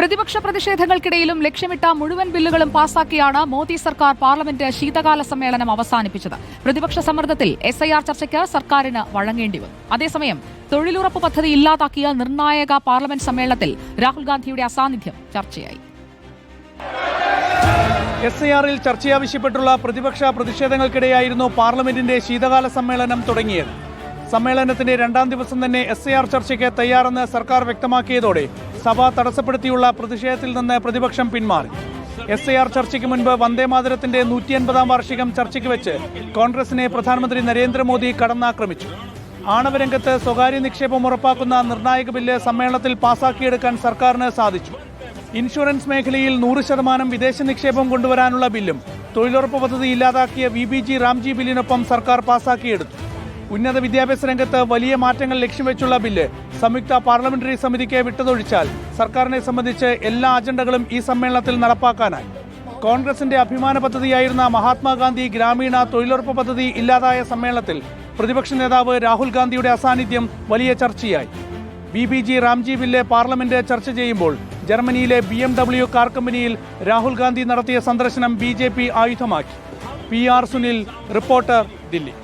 പ്രതിപക്ഷ പ്രതിഷേധങ്ങൾക്കിടയിലും ലക്ഷ്യമിട്ട മുഴുവൻ ബില്ലുകളും പാസാക്കിയാണ് മോദി സർക്കാർ പാർലമെന്റ് ശീതകാല സമ്മേളനം അവസാനിപ്പിച്ചത്. പ്രതിപക്ഷ സമ്മർദ്ദത്തിൽ എസ് ഐ ആർ ചർച്ചയ്ക്ക് സർക്കാരിന് വഴങ്ങേണ്ടി വന്നു. അതേസമയം തൊഴിലുറപ്പ് പദ്ധതി ഇല്ലാതാക്കിയ നിർണായക പാർലമെന്റ് സമ്മേളനത്തിൽ രാഹുൽ ഗാന്ധിയുടെ അസാന്നിധ്യം ചർച്ചയായി. എസ് ഐ ആറിൽ ചർച്ചയാവശ്യപ്പെട്ടുള്ള പ്രതിപക്ഷ പ്രതിഷേധങ്ങൾക്കിടെയായിരുന്നു പാർലമെന്റിന്റെ ശീതകാല സമ്മേളനം തുടങ്ങിയത്. സമ്മേളനത്തിന്റെ രണ്ടാം ദിവസം തന്നെ എസ് ഐ ആർ ചർച്ചയ്ക്ക് തയ്യാറെന്ന് സർക്കാർ വ്യക്തമാക്കിയതോടെ സഭ തടസ്സപ്പെടുത്തിയുള്ള പ്രതിഷേധത്തിൽ നിന്ന് പ്രതിപക്ഷം പിന്മാറി. എസ് ഐ ആർ ചർച്ചയ്ക്ക് മുൻപ് വന്ദേമാതരത്തിന്റെ നൂറ്റി അൻപതാം വാർഷികം ചർച്ചയ്ക്ക് വെച്ച് കോൺഗ്രസിനെ പ്രധാനമന്ത്രി നരേന്ദ്രമോദി കടന്നാക്രമിച്ചു. ആണവരംഗത്ത് സ്വകാര്യ നിക്ഷേപം ഉറപ്പാക്കുന്ന നിർണായക ബില്ല് സമ്മേളനത്തിൽ പാസാക്കിയെടുക്കാൻ സർക്കാരിന് സാധിച്ചു. ഇൻഷുറൻസ് മേഖലയിൽ നൂറ് ശതമാനം വിദേശ നിക്ഷേപം കൊണ്ടുവരാനുള്ള ബില്ലും തൊഴിലുറപ്പ് പദ്ധതി ഇല്ലാതാക്കിയ വി ബി ജി റാംജി ബില്ലിനൊപ്പം സർക്കാർ പാസാക്കിയെടുത്തു. ഉന്നത വിദ്യാഭ്യാസ രംഗത്ത് വലിയ മാറ്റങ്ങൾ ലക്ഷ്യം വെച്ചുള്ള ബില്ല് സംയുക്ത പാർലമെന്ററി സമിതിക്ക് വിട്ടതൊഴിച്ചാൽ സർക്കാരിനെ സംബന്ധിച്ച് എല്ലാ അജണ്ടകളും ഈ സമ്മേളനത്തിൽ നടപ്പാക്കാനായി. കോൺഗ്രസിന്റെ അഭിമാന പദ്ധതിയായിരുന്ന മഹാത്മാഗാന്ധി ഗ്രാമീണ തൊഴിലുറപ്പ് പദ്ധതി ഇല്ലാതായ സമ്മേളനത്തിൽ പ്രതിപക്ഷ നേതാവ് രാഹുൽ ഗാന്ധിയുടെ അസാന്നിധ്യം വലിയ ചർച്ചയായി. B B G Ramji bill parliament ചർച്ച ചെയ്യുമ്പോൾ ജർമ്മനിയിലെ ബി എം ഡബ്ല്യു കാർ കമ്പനിയിൽ രാഹുൽ ഗാന്ധി നടത്തിയ സന്ദർശനം B J P ആയുധമാക്കി. P R Sunil reporter Delhi.